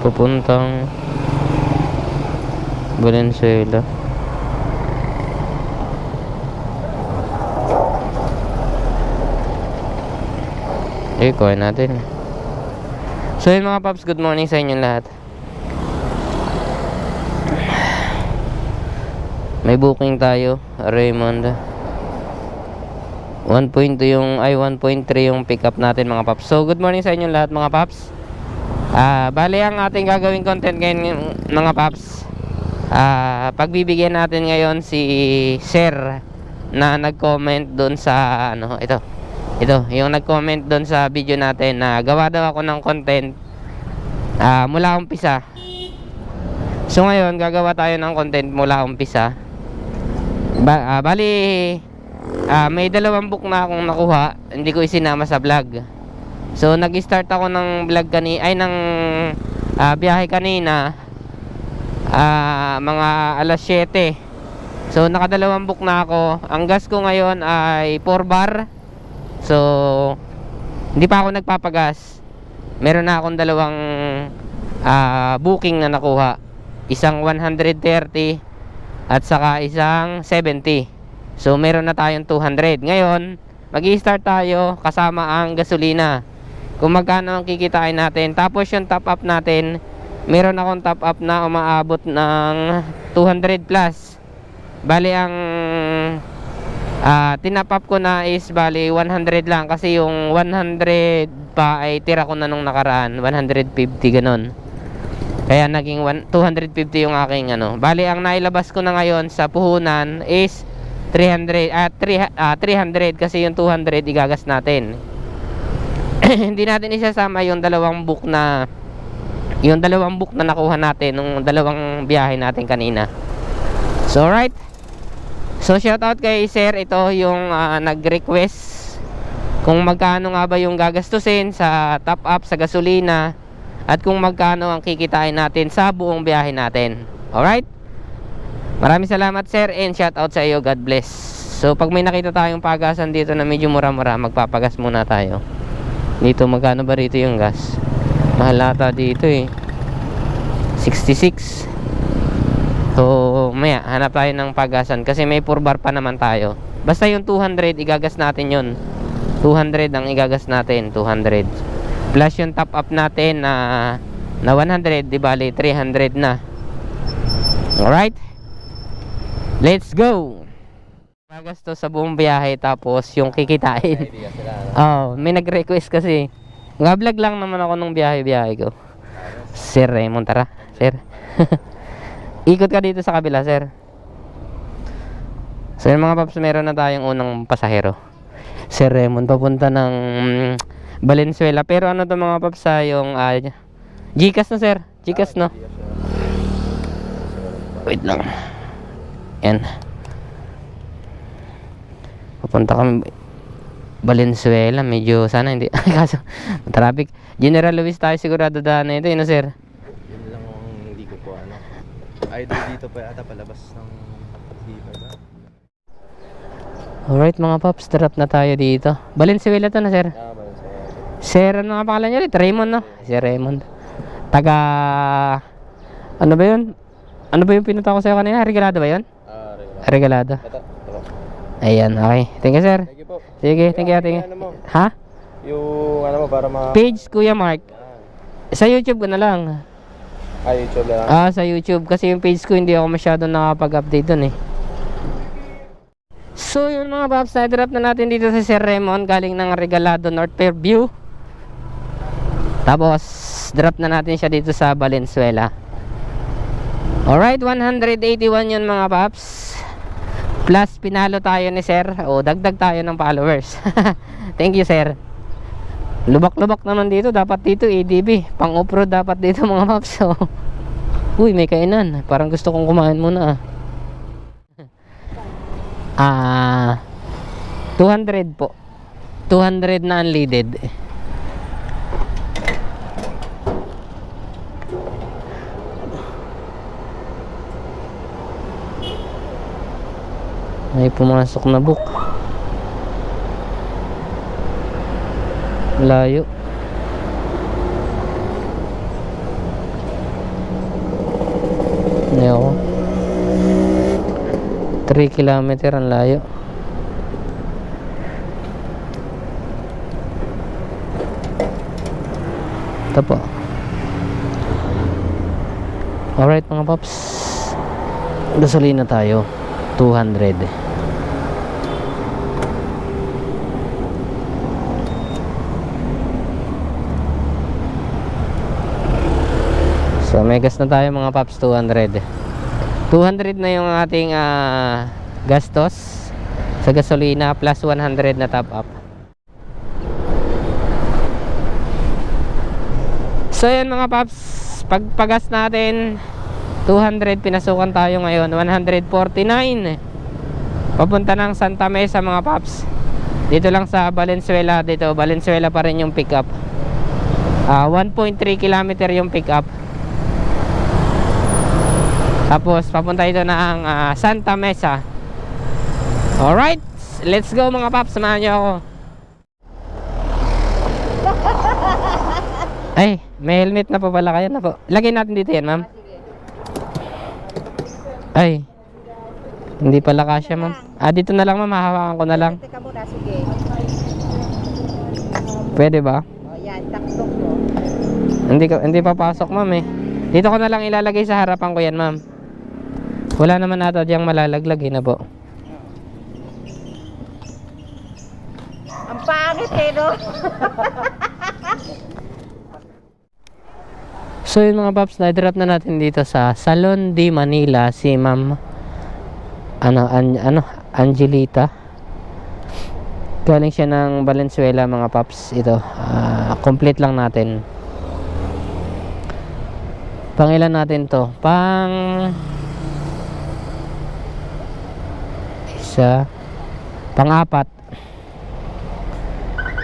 Papuntang Valenzuela. Eh, kuha natin. So yun mga paps, good morning sa inyong lahat. May booking tayo, Raymond. 1.2 yung, ay 1.3 yung pick up natin mga paps. So good morning sa inyong lahat mga paps. Ah, bali ang ating gagawing content ngayon mga paps. Ah, pagbibigyan natin ngayon si Sir na nag-comment doon sa ano, ito. Ito, yung nag-comment doon sa video natin na gawa daw ako ng content ah, mula umpisa. So ngayon, gagawa tayo ng content mula umpisa. Ba, ah, bali ah, may dalawang book na akong nakuha, hindi ko isinama sa vlog. So nag-start ako ng vlog kani ay ng ah, biyahe kanina ah, mga alas 7. So nakadalawang book na ako. Ang gas ko ngayon ay 4 bar. So hindi pa ako nagpapagas. Meron na akong dalawang ah, booking na nakuha. Isang 130 at saka isang 70. So meron na tayong 200. Ngayon, magi-start tayo kasama ang gasolina. Kung magkano ang kikitain natin. Tapos yung top up natin, meron akong top up na umaabot ng 200 plus. Bali ang ah tinap up ko na is bali 100 lang kasi yung 100 pa ay tira ko na nung nakaraan, 150 ganun. Kaya naging one- 250 yung aking ano. Bali ang nailabas ko na ngayon sa puhunan is 300 at 3 ah, 300 kasi yung 200 igagas natin. Hindi natin isasama yung dalawang book na yung dalawang book na nakuha natin nung dalawang biyahe natin kanina. So right. So shout out kay Sir ito yung ah, nag-request kung magkano nga ba yung gagastusin sa top up sa gasolina at kung magkano ang kikitain natin sa buong biyahe natin. Alright? Maraming salamat sir and shout out sa iyo. God bless. So pag may nakita tayong pagasan dito na medyo mura-mura, magpapagas muna tayo. Dito magkano ba rito yung gas? Mahal ata dito eh. 66. So maya hanap tayo ng pagasan kasi may 4 bar pa naman tayo. Basta yung 200 igagas natin yon. 200 ang igagas natin, 200. Plus yung top up natin na na 100, di bali 300 na. Alright? Let's go! Pagas to sa buong biyahe tapos yung kikitain. Oh, may nag-request kasi. Nga-vlog lang naman ako nung biyahe-biyahe ko. Sir Raymond, tara. Sir. Ikot ka dito sa kabila, sir. So yun, mga paps, meron na tayong unang pasahero. Sir Raymond, papunta ng mm, Valenzuela. Pero ano to mga paps, ah, yung uh, Gcash na, sir. Gcash, no? Wait lang. Yan. Papunta kami Valenzuela. Medyo sana hindi. Kaso, traffic. General Luis tayo sigurado daan na ito. Yun, no, sir? Yun lang ang hindi ko po ano. Idol dito pa yata palabas ng Viva ba? Alright mga paps, drop na tayo dito. Valenzuela to na, sir. Ah, Sir, ano nga pangalan niya ulit? Raymond, no? Si Raymond. Taga... Ano ba yun? Ano ba yung pinunta ko sa'yo kanina? Regalado ba yun? Ah, regular. Regalado. Ayan, okay. Thank you, sir. Thank you po. Sige, thank you, thank you. Ano? Ha? Yung ano mo para ma... Page, Kuya Mark. Yan. Sa YouTube ko na lang. Ah, YouTube lang. Ah, sa YouTube. Kasi yung page ko, hindi ako masyado nakapag-update dun eh. So yun mga paps, na-drop na natin dito sa Sir Raymond galing ng Regalado North Fairview. Tapos, drop na natin siya dito sa Valenzuela. Alright, 181 yun mga paps. Plus, pinalo tayo ni Sir. O, dagdag tayo ng followers. Thank you, Sir. Lubak-lubak naman dito. Dapat dito, ADB. Pang off-road dapat dito mga paps. So, uy, may kainan. Parang gusto kong kumain muna ah. Ah, 200 po. 200 na unleaded. may pumasok na book. Layo. Ayaw. 3 km ang layo. Ito po. Alright mga paps. Gasolina tayo. 200. So may gas na tayo mga paps 200. 200 na yung ating ah, gastos sa gasolina plus 100 na top up. So yan mga paps, pagpagas natin 200 pinasukan tayo ngayon. 149 papunta ng Santa Mesa mga paps. Dito lang sa Valenzuela dito. Valenzuela pa rin yung pick up Ah, 1.3 kilometer yung pick up tapos papunta ito ng ah, Santa Mesa. Alright let's go mga paps. Samahan nyo ako. Ay may helmet na po pala. Kayo na po. Lagay natin dito yan ma'am ay. Hindi pala kasya ma'am. Ah dito na lang ma'am. Hahawakan ko na lang. Teka muna, sige. pwede ba? O yan, taktok mo. hindi ka, hindi papasok ma'am eh. Dito ko na lang ilalagay sa harapan ko yan ma'am. Wala naman ata diyang malalaglag eh na po. Ang pangit eh, no? So yun mga paps, na-drop na natin dito sa Salon de Manila si Ma'am ano, an, ano, Angelita. Galing siya ng Valenzuela mga paps. Ito, ah, complete lang natin. Pangilan natin to? Pang isa pang-apat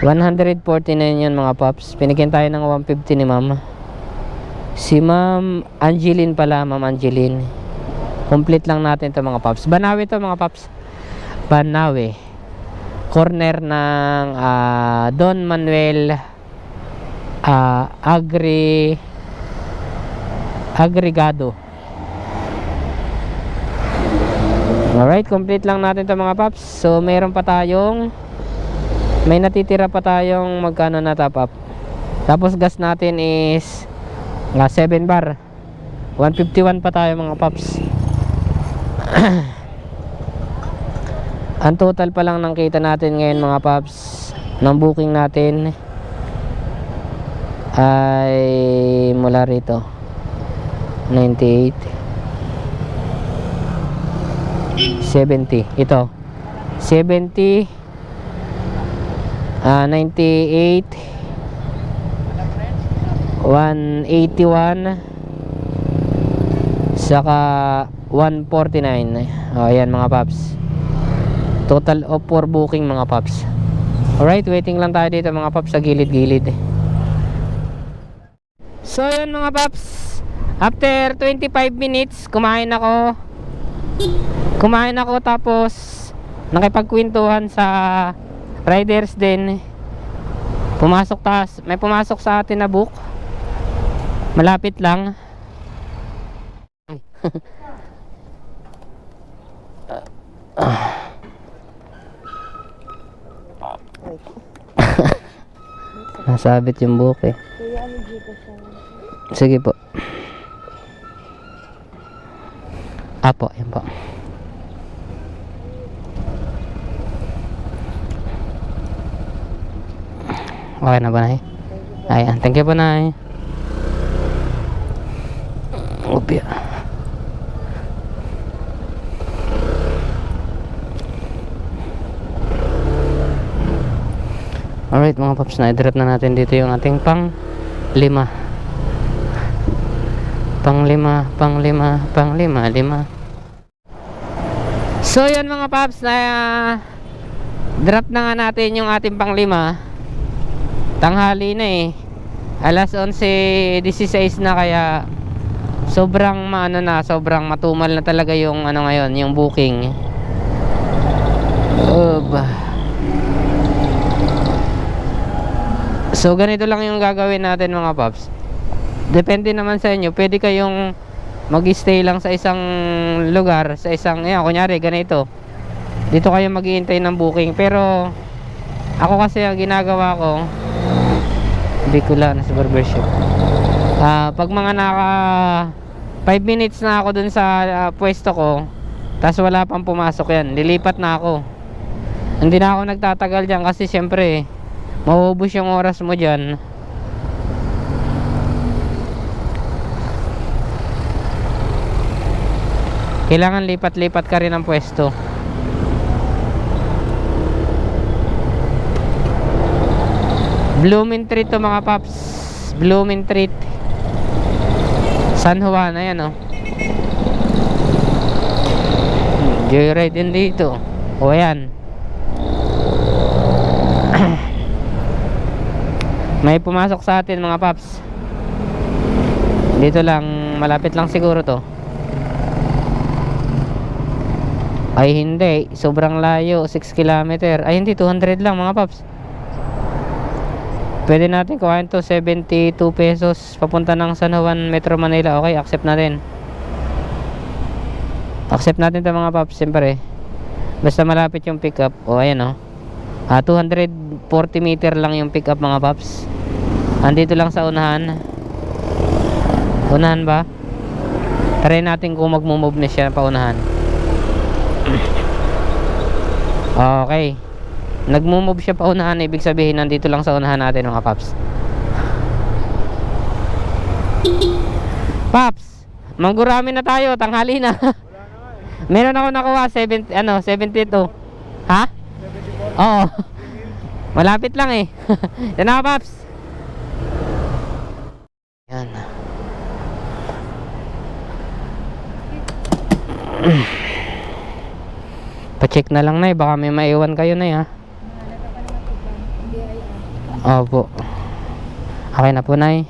149 yan mga paps. Pinigyan tayo ng 150 ni Ma'am. Si Ma'am Angeline pala, Ma'am Angeline. Complete lang natin to mga paps. Banawi to mga paps. Banawi. Corner ng ah, Don Manuel ah, Agri Agregado. Alright, complete lang natin to mga paps. So, meron pa tayong may natitira pa tayong magkano na top up. Tapos gas natin is nga 7 bar. 151 pa tayo mga paps. Ang total pa lang ng kita natin ngayon mga paps ng booking natin ay mula rito 98 70 ito. 70 ah 98 181 saka 149 oh ayan mga paps. Total of 4 booking mga paps. Alright waiting lang tayo dito mga paps sa gilid gilid so ayan mga paps. After 25 minutes kumain ako. Kumain ako tapos nakipagkwentuhan sa riders din. Pumasok tas may pumasok sa atin na book malapit lang. Nasabit yung book eh. Sige po. Apo yan po. Okay na ba na Ayan, thank you po na Upya. Alright mga paps, na-drop na natin dito yung ating pang lima. Pang lima, pang lima, pang lima, lima. So yun mga paps, na drop na nga natin yung ating pang lima. Tanghali na eh. Alas 11.16 na kaya sobrang maano na, sobrang matumal na talaga yung ano ngayon, yung booking. Ub. So ganito lang yung gagawin natin mga paps. Depende naman sa inyo. Pwede kayong mag-stay lang sa isang lugar, sa isang, yan, kunyari, ganito. Dito kayo maghihintay ng booking. Pero, ako kasi ang ginagawa ko, Bicolan sa barbershop. Ah, pag mga naka 5 minutes na ako dun sa ah, pwesto ko, tapos wala pang pumasok yan, lilipat na ako. Hindi na ako nagtatagal dyan kasi syempre, mauubos yung oras mo dyan. Kailangan lipat-lipat ka rin ng pwesto. Blooming Treat to mga paps. Blooming Treat. San Juan, ayan oh. Joyride din dito. O ayan. May pumasok sa atin mga paps. Dito lang, malapit lang siguro to. Ay hindi, sobrang layo, 6 km. Ay hindi, 200 lang mga paps. Pwede natin kuhain to 72 pesos papunta ng San Juan Metro Manila. Okay, accept natin. Accept natin to mga paps, siyempre. Basta malapit yung pickup. O ayan o. Ah, 240 meter lang yung pickup mga paps. Andito lang sa unahan. Unahan ba? Try natin kung magmo-move na siya pa unahan. Okay. Nagmo-move siya pa unahan, ibig sabihin nandito lang sa unahan natin mga paps. Paps, manggurami na tayo, tanghali na. Meron ako nakuha 70 ano, 72. Ha? Oo. Malapit lang eh. Yan na paps. Yan. Pa-check na lang na eh, baka may maiwan kayo na eh ha. Opo. Okay na po na. 10,100.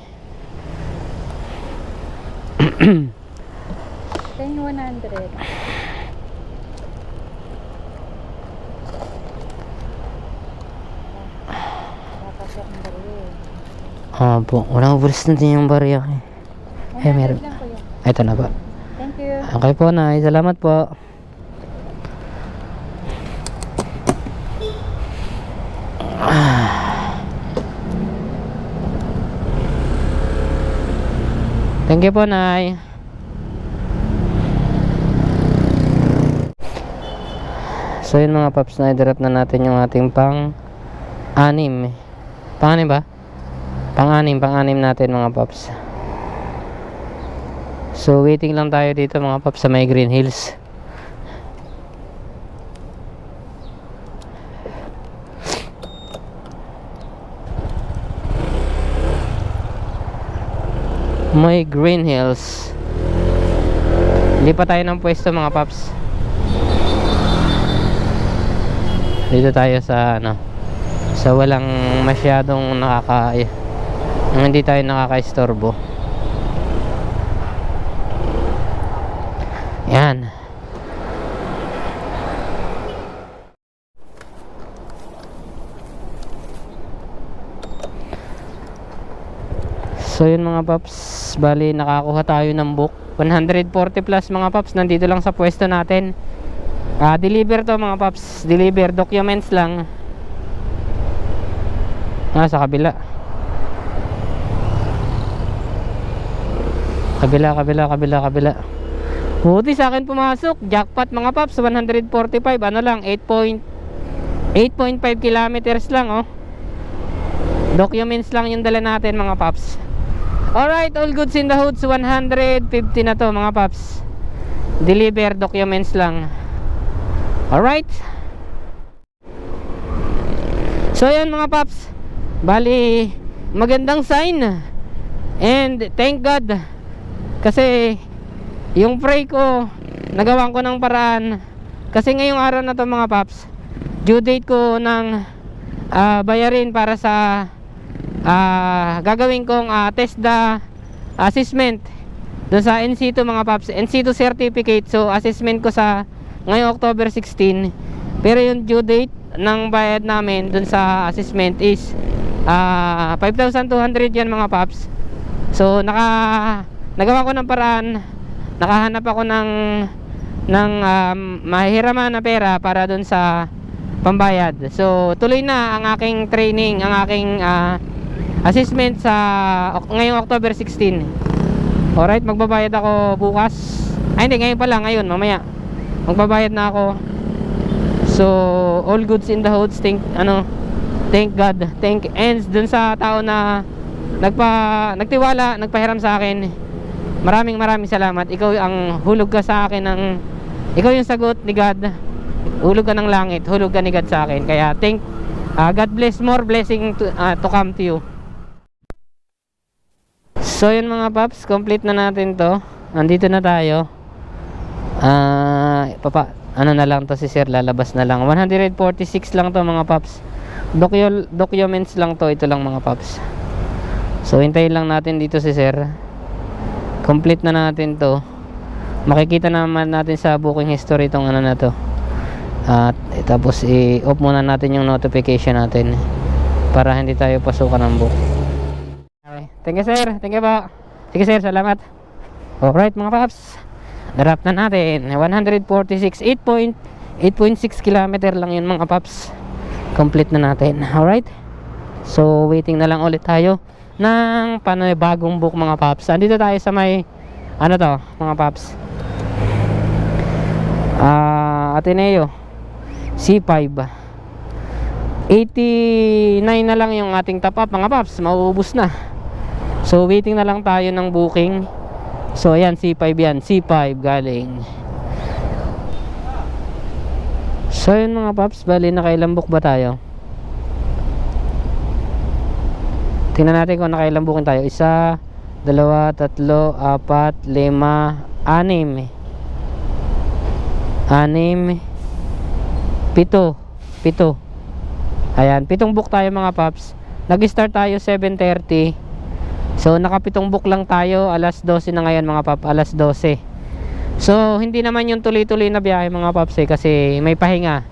Dapat yung baril. Opo, walang ubulis na din yung barya eh. Meron. po. Ito na ba? Thank you. Okay po na, salamat po. Thank you po, Nay. So yun mga paps, na-drop na natin yung ating pang anim. Pang anim ba? Pang anim, pang anim natin mga paps. So waiting lang tayo dito mga paps sa may Green Hills. May Green Hills. Lipat tayo ng pwesto mga paps. Dito tayo sa ano sa walang masyadong nakaka yung hindi tayo nakaka-istorbo. Yan. So yun mga paps, bali nakakuha tayo ng book. 140 plus mga paps, nandito lang sa pwesto natin. Ah, deliver to mga paps, deliver documents lang. Ah, sa kabila. Kabila, kabila, kabila, kabila. Buti sa akin pumasok. Jackpot mga paps, 145. Ano lang, 8 8.5 kilometers lang, oh. Documents lang yung dala natin mga paps. Alright, all goods in the hoods. 150 na to mga paps. Deliver documents lang. Alright. So yan mga paps. Bali, magandang sign. And thank God. Kasi yung pray ko, nagawan ko ng paraan. Kasi ngayong araw na to mga paps, due date ko ng ah, bayarin para sa ah, gagawin kong ah, TESDA assessment doon sa NC2 mga paps. NC2 certificate so assessment ko sa ngayong October 16 pero yung due date ng bayad namin doon sa assessment is ah 5,200 yan mga paps. So naka nagawa ko ng paraan. Nakahanap ako ng ng um, mahihiraman na pera para doon sa pambayad. So, tuloy na ang aking training, ang aking ah, assessment sa ngayong October 16. Alright, magbabayad ako bukas. Ay, hindi, ngayon pala, ngayon, mamaya. Magbabayad na ako. So, all goods in the hoods. Thank, ano, thank God. Thank, ends dun sa tao na nagpa, nagtiwala, nagpahiram sa akin. Maraming maraming salamat. Ikaw ang hulog ka sa akin ng, ikaw yung sagot ni God. Hulog ka ng langit, hulog ka ni God sa akin. Kaya, thank, ah, God bless more blessing to, ah, to come to you. So yun mga paps, complete na natin to. Nandito na tayo. Ah, papa, ano na lang to si Sir, lalabas na lang. 146 lang to mga paps. Docu- documents lang to, ito lang mga paps. So hintayin lang natin dito si Sir. Complete na natin to. Makikita naman natin sa booking history itong ano na to. At eh, tapos i-off muna natin yung notification natin para hindi tayo pasukan ng book. Thank you sir. Thank you po. Sige sir, salamat. Alright mga paps. Narap na natin. 146. 8.8.6 kilometer lang yun mga paps. Complete na natin. Alright. So waiting na lang ulit tayo ng panibagong book mga paps. Andito tayo sa may ano to mga paps. Ah, Ateneo. C5. 89 na lang yung ating top up mga paps. Mauubos na. So waiting na lang tayo ng booking. So ayan C5 yan. C5 galing. So yun mga paps, bali nakailang book ba tayo? Tingnan natin kung nakailang booking tayo. Isa, dalawa, tatlo, apat, lima, anim. Anim, pito. Pito. Ayan, pitong book tayo mga paps. Nag-start tayo 7.30. So nakapitong book lang tayo. Alas 12 na ngayon mga pap. Alas 12 So hindi naman yung tuloy-tuloy na biyahe mga paps eh, kasi may pahinga.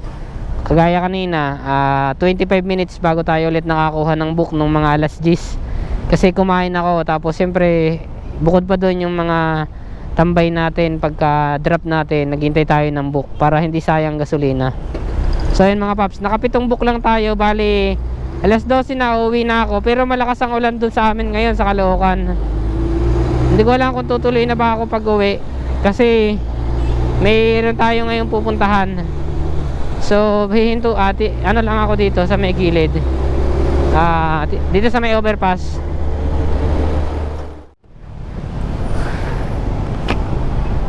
Kagaya kanina ah, 25 minutes bago tayo ulit nakakuha ng book nung mga alas 10 Kasi kumain ako. Tapos siyempre bukod pa doon yung mga tambay natin pagka drop natin naghintay tayo ng book para hindi sayang gasolina. So ayun mga paps nakapitong book lang tayo. Bali Alas 12 na, uwi na ako. Pero malakas ang ulan dun sa amin ngayon sa Caloocan. Hindi ko alam kung tutuloy na ba ako pag uwi. Kasi mayroon tayo ngayon pupuntahan. So, hihinto ati, ano lang ako dito sa may gilid. Ti- dito sa may overpass.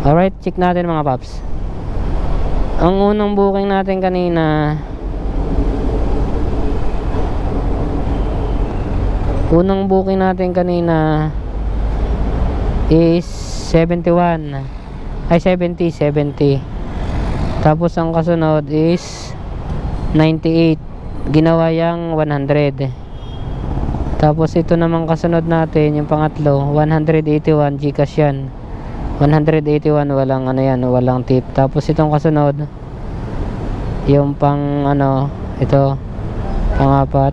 Alright, check natin mga paps. Ang unang booking natin kanina Unang booking natin kanina is 71. Ay 70, 70. Tapos ang kasunod is 98. Ginawa yang 100. Tapos ito naman kasunod natin, yung pangatlo, 181 Gcash yan. 181 walang ano yan, walang tip. Tapos itong kasunod, yung pang ano, ito, pangapat,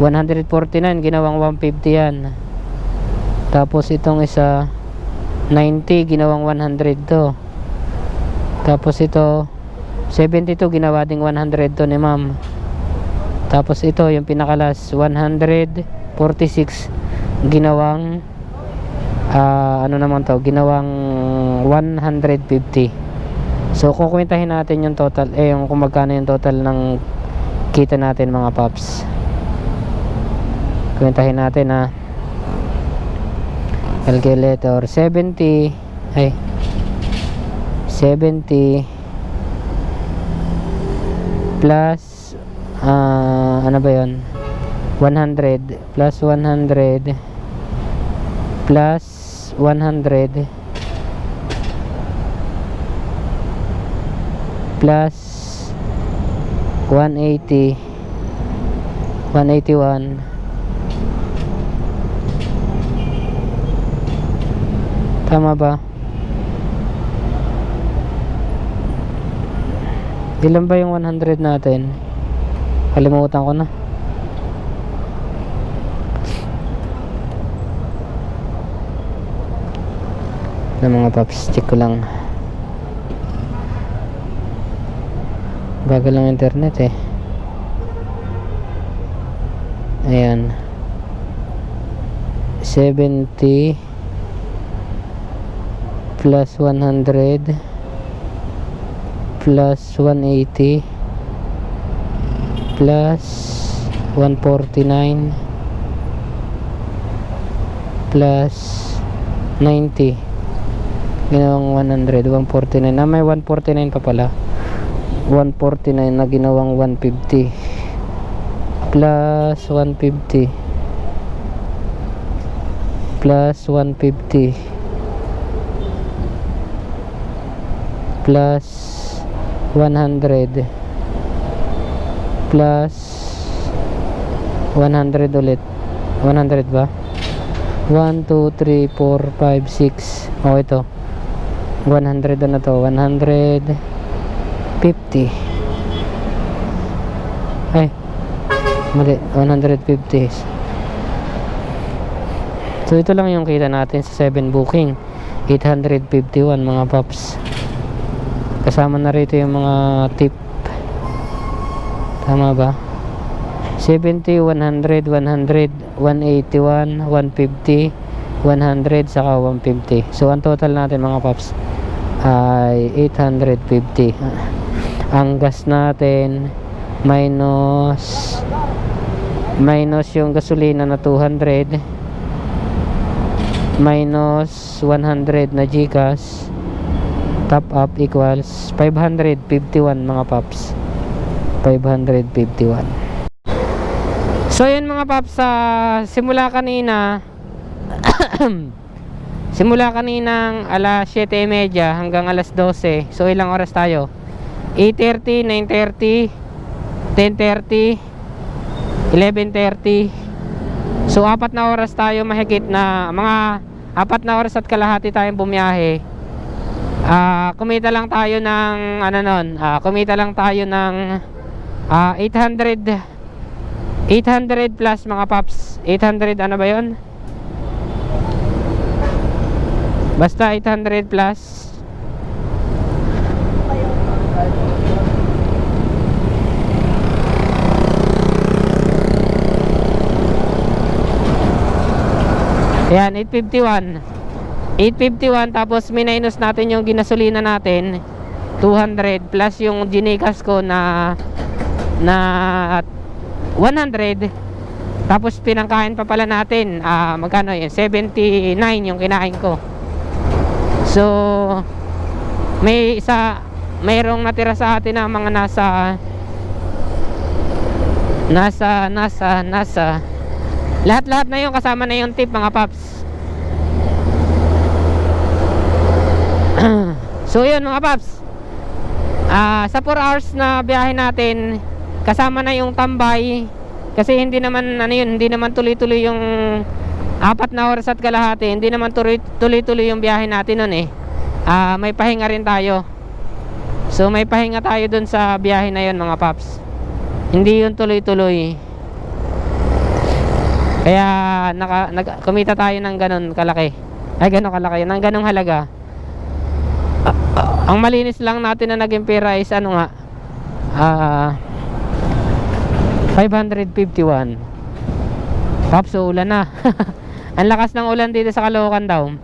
149 ginawang 150 yan. Tapos itong isa 90 ginawang 100 to. Tapos ito 72 ginawa ding 100 to ni ma'am. Tapos ito yung pinakalas 146 ginawang ah, ano naman to ginawang 150 so kukwentahin natin yung total eh yung kung magkano yung total ng kita natin mga paps kwentahin natin ha calculator 70 ay 70 plus ah ano ba yon 100 plus 100 plus 100 plus 180 181 Tama ba? Ilan ba yung 100 natin? Kalimutan ko na. na mga paps. Check ko lang. Bagal lang internet eh. Ayan. 70 plus 100 plus 180 plus 149 plus 90 ginawang 100 149 na may 149 pa pala. 149 na ginawang 150 plus 150 plus 150 plus 100 plus 100 ulit. 100 ba? 1, 2, 3, 4, 5, 6 oh ito. 100 na to. 150 ay mali. 150 so ito lang yung kita natin sa 7 booking. 851 mga paps kasama na rito yung mga tip tama ba 70, 100, 100, 181, 150, 100, saka 150. So, ang total natin mga paps ay 850. Ang gas natin minus minus yung gasolina na 200 minus 100 na Gcash top up equals 551 mga paps 551 So yun mga paps, sa simula kanina simula kaninang alas 7.30 hanggang alas 12. So ilang oras tayo? 8.30, 9.30, 10.30, 11.30. So apat na oras tayo mahigit na mga apat na oras at kalahati tayong bumiyahe. Ah, kumita lang tayo ng ano nun, ah, kumita lang tayo ng ah, 800 800 plus mga paps. 800 ano ba yon basta 800 plus. Ayan, 851 851 tapos minus natin yung ginasolina natin 200 plus yung ginikas ko na na 100 tapos pinangkain pa pala natin ah magkano yun? 79 yung kinain ko. So may isa mayroong natira sa atin na mga nasa nasa nasa nasa. Lahat lahat na yun kasama na yung tip mga paps so yun mga paps. Ah sa 4 hours na biyahe natin kasama na yung tambay. Kasi hindi naman ano yun, hindi naman tuloy-tuloy yung apat na oras at kalahati. Hindi naman tuloy- tuloy-tuloy yung biyahe natin nun eh. Ah may pahinga rin tayo. So may pahinga tayo dun sa biyahe na yun mga paps. Hindi yun tuloy-tuloy. Kaya naka, nag, kumita tayo ng ganun kalaki. Ay ganun kalaki. Ng ganung halaga ang malinis lang natin na naging pera is ano nga? Ah 551 Paps, so ulan na. Ang lakas ng ulan dito sa Caloocan daw